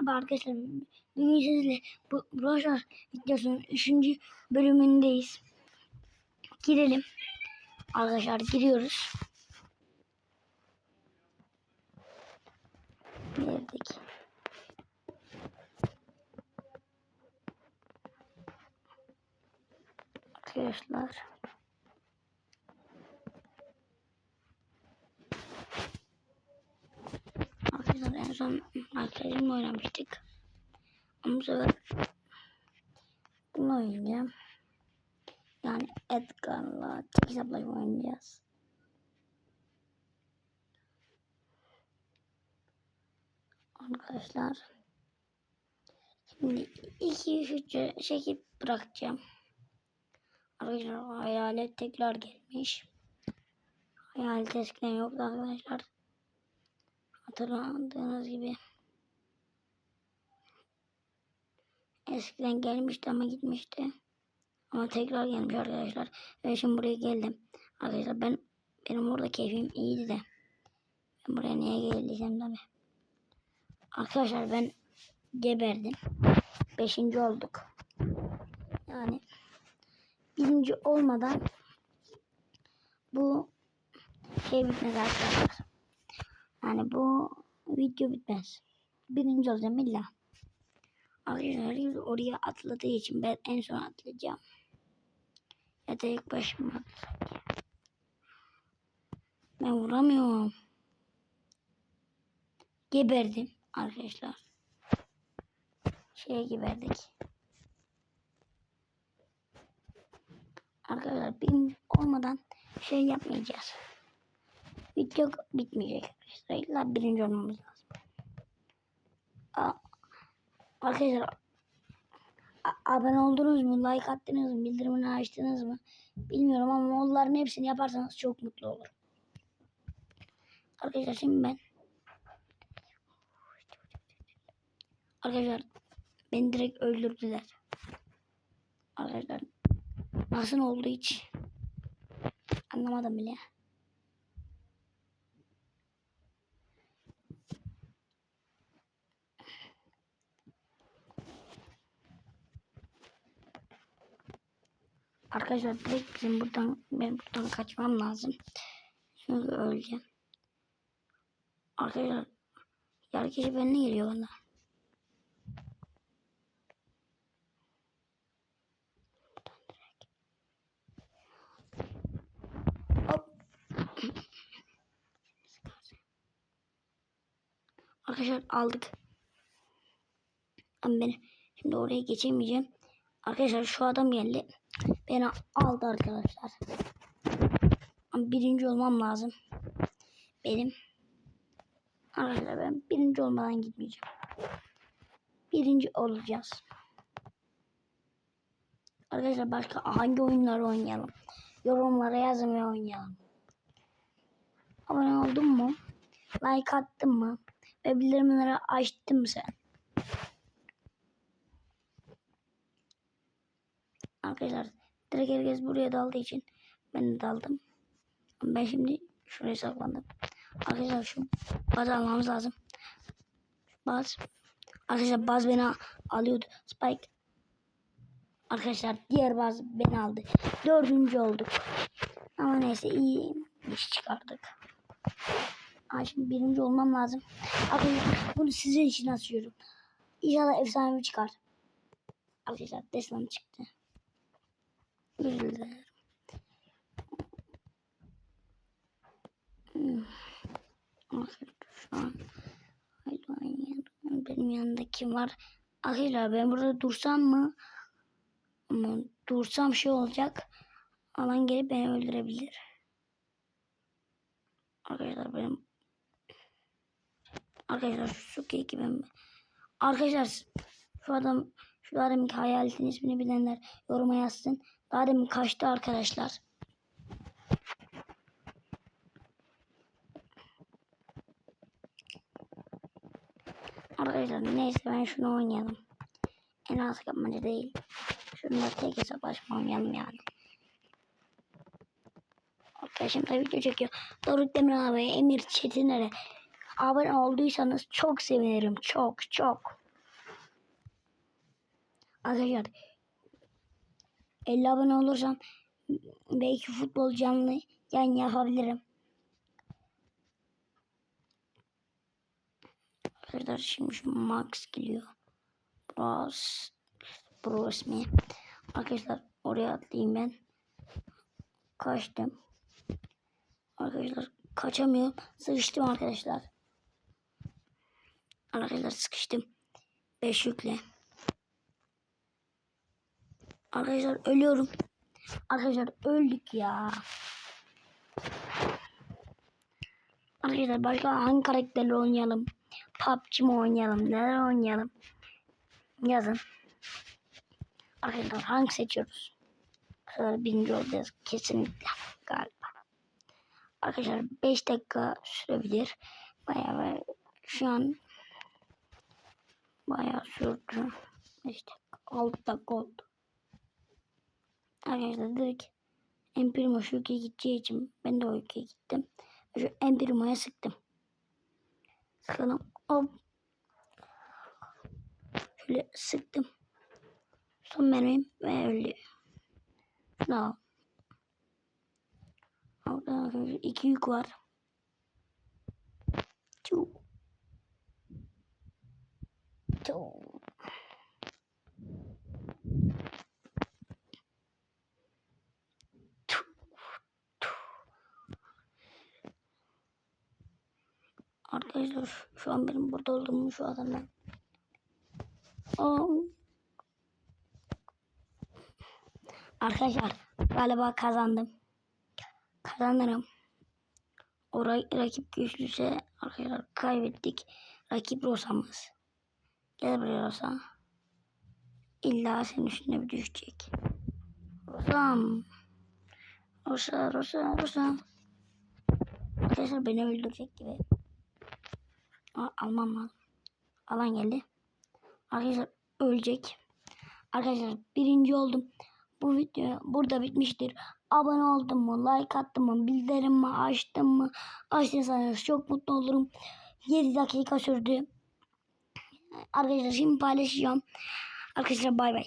Merhaba arkadaşlar. Bugün sizle bu Broşar videosunun 3. bölümündeyiz. Girelim. Arkadaşlar giriyoruz. Girdik. Arkadaşlar. Arkadaşlar en son arkadaşımla oynamıştık. Ama bu bunu oynayacağım. Yani Edgar'la tek hesaplaşma oynayacağız. Arkadaşlar. Şimdi iki üç çekip bırakacağım. Arkadaşlar hayalet tekrar gelmiş. Hayalet eskiden yoktu arkadaşlar. Hatırlandığınız gibi. Eskiden gelmişti ama gitmişti. Ama tekrar gelmiş arkadaşlar. Ve şimdi buraya geldim. Arkadaşlar ben benim orada keyfim iyiydi de. Ben buraya niye geldiysem tabi. Arkadaşlar ben geberdim. Beşinci olduk. Yani birinci olmadan bu şey bitmez arkadaşlar. Yani bu video bitmez. Birinci olacağım illa. Arkadaşlar oraya atladığı için ben en son atlayacağım. Ya da ilk başıma. Ben vuramıyorum. Geberdim arkadaşlar. Şeye geberdik. Arkadaşlar benim olmadan şey yapmayacağız. Video bitmeyecek arkadaşlar. İlla birinci olmamız lazım. Aa, arkadaşlar abone oldunuz mu? Like attınız mı? Bildirimini açtınız mı? Bilmiyorum ama onların hepsini yaparsanız çok mutlu olurum. Arkadaşlar şimdi ben Arkadaşlar beni direkt öldürdüler. Arkadaşlar nasıl oldu hiç anlamadım bile. Arkadaşlar direkt bizim buradan ben buradan kaçmam lazım. Çünkü öleceğim. Arkadaşlar yer kişi benimle geliyor bana. Arkadaşlar aldık. Ama ben şimdi oraya geçemeyeceğim. Arkadaşlar şu adam geldi. Beni aldı arkadaşlar. Ama birinci olmam lazım. Benim. Arkadaşlar ben birinci olmadan gitmeyeceğim. Birinci olacağız. Arkadaşlar başka hangi oyunları oynayalım? Yorumlara yazın ve oynayalım. Abone oldun mu? Like attın mı? Ve bildirimleri açtın mı sen? Arkadaşlar direkt herkes buraya daldığı için ben de daldım. Ben şimdi şuraya saklandım. Arkadaşlar şu baz almamız lazım. Baz. Arkadaşlar baz beni alıyordu. Spike. Arkadaşlar diğer baz beni aldı. Dördüncü olduk. Ama neyse iyi iş çıkardık. Aa, şimdi birinci olmam lazım. Arkadaşlar bunu sizin için açıyorum. İnşallah efsanevi çıkar. Arkadaşlar Teslam çıktı. Özür dilerim. Şu an. Benim yanında kim var? Arkadaşlar ben burada dursam mı? Ama dursam şey olacak. Alan gelip beni öldürebilir. Arkadaşlar benim Arkadaşlar şu gibi mi? Arkadaşlar şu adam şu adamın hayaletin ismini bilenler yoruma yazsın. Daha kaçtı arkadaşlar. Arkadaşlar neyse ben şunu oynayalım. En az kapmaca değil. Şununla tek hesaplaşma oynayalım yani. Arkadaşım da video çekiyor. Doruk Demirel ve Emir Çetiner'e abone olduysanız çok sevinirim. Çok çok. Arkadaşlar 50 abone olursam belki futbol canlı yayın yapabilirim. Arkadaşlar şimdi şu Max geliyor. Bros. Bros mi? Arkadaşlar oraya atlayayım ben. Kaçtım. Arkadaşlar kaçamıyorum. Sıkıştım arkadaşlar. Arkadaşlar sıkıştım. 5 yükle. Arkadaşlar ölüyorum. Arkadaşlar öldük ya. Arkadaşlar başka hangi karakterle oynayalım? PUBG mi oynayalım? Neler oynayalım? Yazın. Arkadaşlar hangi seçiyoruz? Arkadaşlar birinci olacağız kesinlikle galiba. Arkadaşlar 5 dakika sürebilir. Bayağı bayağı şu an bayağı sürdü. 5 dakika 6 dakika oldu. Arkadaşlar direkt Emprimo şu ülkeye gideceği için ben de o ülkeye gittim. Şu Emprimo'ya sıktım. Sıkalım. Hop. Şöyle sıktım. Son mermim ve öldü. Şunu al. Orada iki yük var. Çu. Çu. Arkadaşlar şu an benim burada olduğumu şu adamdan. Arkadaşlar galiba kazandım. Kazanırım. O ra- rakip güçlüyse arkadaşlar kaybettik. Rakip Rosa'mız. Gel buraya Rosa. İlla senin üstüne bir düşecek. Rosa'm. Rosa, Rosa, Rosa. Arkadaşlar beni öldürecek gibi. Aa, almam lazım. Alan geldi. Arkadaşlar ölecek. Arkadaşlar birinci oldum. Bu video burada bitmiştir. Abone oldum mu, like attım mı, bildirim mi, açtım mı? Açtıysanız çok mutlu olurum. 7 dakika sürdü. Arkadaşlar şimdi paylaşacağım. Arkadaşlar bay bay.